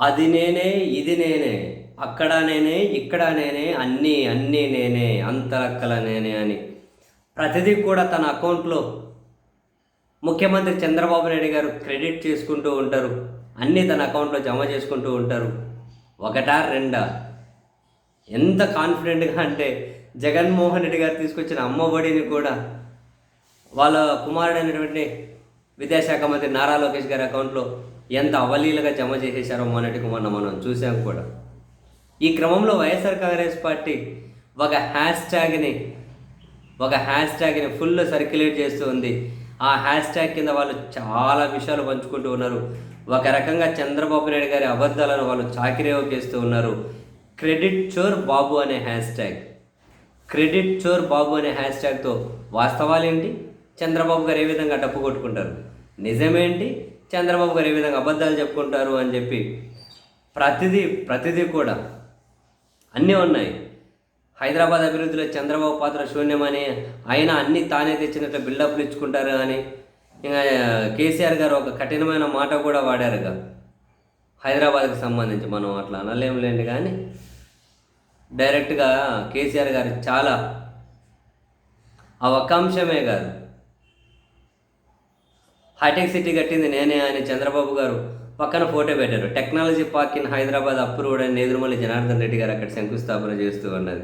అది నేనే ఇది నేనే అక్కడ నేనే ఇక్కడ నేనే అన్నీ అన్నీ నేనే అంతరక్కల నేనే అని. ప్రతిదీ కూడా తన అకౌంట్లో ముఖ్యమంత్రి చంద్రబాబు నాయుడు గారు క్రెడిట్ చేసుకుంటూ ఉంటారు. అన్నీ తన అకౌంట్లో జమ చేసుకుంటూ ఉంటారు. ఒకటా రెండా? ఎంత కాన్ఫిడెంట్గా అంటే జగన్మోహన్ రెడ్డి గారు తీసుకొచ్చిన అమ్మఒడిని కూడా వాళ్ళ కుమారుడైనటువంటి విద్యాశాఖ మంత్రి నారా లోకేష్ గారి అకౌంట్లో ఎంత అవలీలుగా జమ చేసేశారో మొన్నటికి మొన్న మనం చూసాం కూడా. ఈ క్రమంలో వైఎస్ఆర్ కాంగ్రెస్ పార్టీ ఒక హ్యాష్ ట్యాగ్ని ఒక హ్యాష్ ట్యాగ్ని ఫుల్ సర్క్యులేట్ చేస్తూ ఉంది. ఆ హ్యాష్ ట్యాగ్ కింద వాళ్ళు చాలా విషయాలు పంచుకుంటూ ఉన్నారు. ఒక రకంగా చంద్రబాబు నాయుడు గారి అబద్ధాలను వాళ్ళు చాకిరేవకేస్తూ ఉన్నారు. క్రెడిట్ చోర్ బాబు అనే హ్యాష్ ట్యాగ్ క్రెడిట్ చోర్ బాబు అనే హ్యాష్ ట్యాగ్తో వాస్తవాలు ఏంటి చంద్రబాబు గారు ఏ విధంగా డప్పు కొట్టుకుంటారు? నిజమేంటి? చంద్రబాబు గారు ఏ విధంగా అబద్ధాలు చెప్పుకుంటారు అని చెప్పి ప్రతిదీ ప్రతిదీ కూడా అన్నీ ఉన్నాయి. హైదరాబాద్ అభివృద్ధిలో చంద్రబాబు పాత్ర శూన్యమని ఆయన అన్నీ తానే తెచ్చినట్లు బిల్డప్లు ఇచ్చుకుంటారు అని ఇంకా కేసీఆర్ గారు ఒక కఠినమైన మాట కూడా వాడారుగా. హైదరాబాద్కి సంబంధించి మనం అట్లా అనలేం లేండి కానీ డైరెక్ట్గా కేసీఆర్ గారు చాలా ఆ ఒక్క అంశమే కాదు. హైటెక్ సిటీ కట్టింది నేనే అని చంద్రబాబు గారు. పక్కన ఫోటో పెట్టారు. Technology park in Hyderabad approved అని నేదురుమల్లి జనార్దన్ రెడ్డి గారు అక్కడ శంకుస్థాపన చేస్తూ ఉన్నది.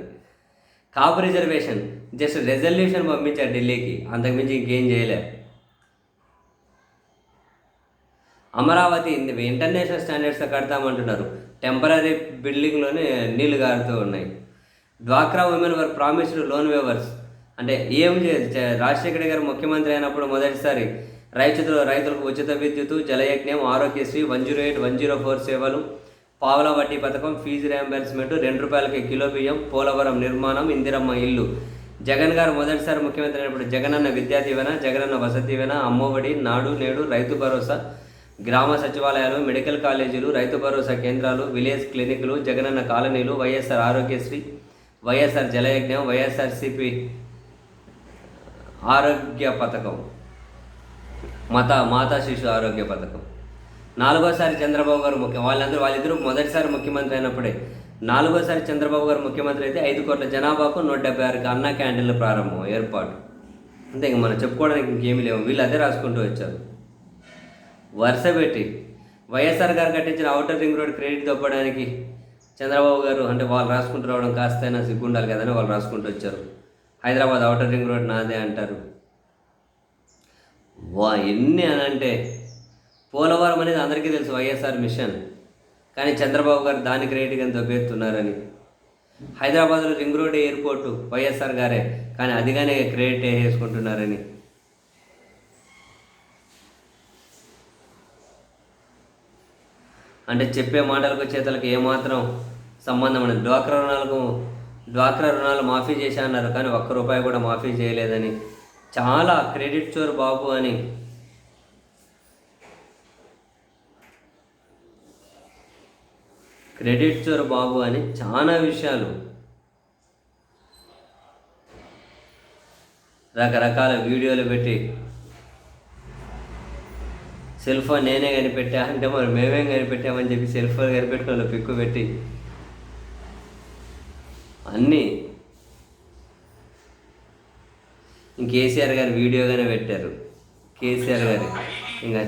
కాపు రిజర్వేషన్ జస్ట్ రెజల్యూషన్ పంపించారు ఢిల్లీకి. అంతకుమించి ఇంకేం చేయలే. అమరావతి ఇంటర్నేషనల్ స్టాండర్డ్స్తో కడతామంటున్నారు. టెంపరీ బిల్డింగ్లోనే నీళ్ళు గారుతూ ఉన్నాయి. డ్వాక్రా women were promised loan waivers అంటే ఏం చేయదు చ- గారు ముఖ్యమంత్రి అయినప్పుడు మొదటిసారి రైతులు రైతులకు ఉచిత విద్యుత్ Jalayagnam Aarogyasri one zero eight one zero four సేవలు పావుల వడ్డీ పథకం ఫీజు రియంబర్స్మెంట్ రెండు రూపాయలకి కిలో బియ్యం పోలవరం నిర్మాణం ఇందిరమ్మ ఇల్లు. జగన్ గారు మొదటిసారి ముఖ్యమంత్రి అయినప్పుడు జగనన్న విద్యా దీవెన జగనన్న వసతి దీవెన అమ్మఒడి నాడు నేడు రైతు భరోసా గ్రామ సచివాలయాలు మెడికల్ కాలేజీలు రైతు భరోసా కేంద్రాలు విలేజ్ క్లినిక్లు జగనన్న కాలనీలు YSR Aarogyasri YSR Jalayagnam YSRCP ఆరోగ్య పథకం. మత మాతా శిశు ఆరోగ్య పథకం. నాలుగోసారి చంద్రబాబు గారు ముఖ్య వాళ్ళందరూ వాళ్ళిద్దరూ మొదటిసారి ముఖ్యమంత్రి అయినప్పుడే నాలుగోసారి చంద్రబాబు గారు ముఖ్యమంత్రి అయితే ఐదు కోట్ల జనాభాకు నూట డెబ్బై ఆరుకి అన్నా క్యాంటీన్ల ప్రారంభం ఏర్పాటు. అంతే ఇంక మనం చెప్పుకోవడానికి ఇంకేమీ లేవు. వీళ్ళు అదే రాసుకుంటూ వచ్చారు. వరుస పెట్టి వైఎస్ఆర్ గారు కట్టించిన అవుటర్ రింగ్ రోడ్ క్రెడిట్ దొప్పడానికి చంద్రబాబు గారు అంటే వాళ్ళు రాసుకుంటూ రావడం కాస్తైనా సిగ్గుండాలి కదని వాళ్ళు రాసుకుంటూ వచ్చారు. హైదరాబాద్ అవుటర్ రింగ్ రోడ్ నాదే అంటారు. వా ఎన్ని అని అంటే పోలవరం అనేది అందరికీ తెలుసు వైఎస్ఆర్ మిషన్. కానీ చంద్రబాబు గారు దాని క్రెడిట్ దొబ్బేస్తున్నారని హైదరాబాద్లో రింగ్ రోడ్ ఎయిర్పోర్టు వైఎస్ఆర్ గారే కానీ అదిగానే క్రెడిట్ వేసుకుంటున్నారని అంటే చెప్పే మాటలకు చేతలకు ఏమాత్రం సంబంధం ఉండదు. డ్వాక్రా రుణాలకు డ్వాక్రా రుణాలు మాఫీ చేశా అన్నారు కానీ ఒక్క రూపాయి కూడా మాఫీ చేయలేదని. చాలా క్రెడిట్ చోర్ బాబు అని. క్రెడిట్ చోర్ బాబు అని చాలా విషయాలు. రకరకాల వీడియోలు పెట్టి. సెల్ ఫోన్ నేనే కనిపెట్టా అంటే మరి మేమేం కనిపెట్టామని చెప్పి సెల్ ఫోన్ కనిపెట్టుకున్న పిక్కు పెట్టి. అన్నీ ఇంక కేసీఆర్ గారి వీడియోగానే పెట్టారు. కేసీఆర్ గారి ఇంకా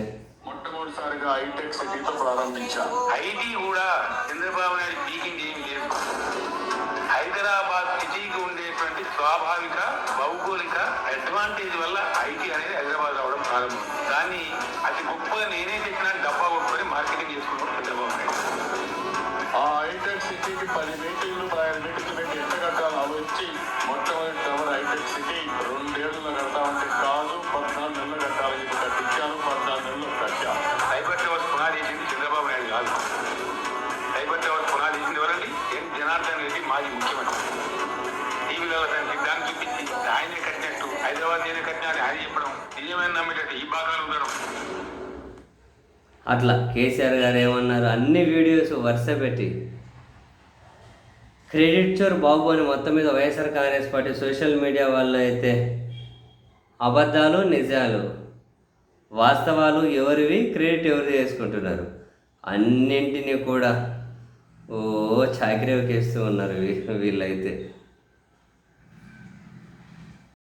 మొట్టమొదటిసారిగా హైటెక్ సిటీతో ప్రారంభించాం ఐటీ కూడా చంద్రబాబు నాయుడు పీకింగ్ ఏమి లేదు. హైదరాబాద్ సిటీకి ఉండేటువంటి స్వాభావిక భౌగోళిక అడ్వాంటేజ్ వల్ల ఐటీ అనేది హైదరాబాద్ రావడం ప్రారంభం. దాన్ని అతి గొప్పగా నేనే చెప్పిన డబ్బా కొట్టుకొని మార్కెటింగ్ చేసుకున్నాడు చంద్రబాబు నాయుడు. ఆ హైటెక్ సిటీకి పది మీటింగ్లు నిజమైన నమ్మేటట్టు ఈ భాగాలు అట్లా కేసీఆర్ గారు ఏమన్నారు? అన్ని వీడియోస్ వరుస పెట్టి. క్రెడిట్ చోర్ బాబు అని మొత్తం మీద YSR Congress party social media వాళ్ళు అయితే అబద్ధాలు నిజాలు వాస్తవాలు ఎవరివి క్రెడిట్ ఎవరిది చేసుకుంటున్నారు అన్నింటినీ కూడా ఓ చాకరీకేస్తూ ఉన్నారు వీళ్ళైతే.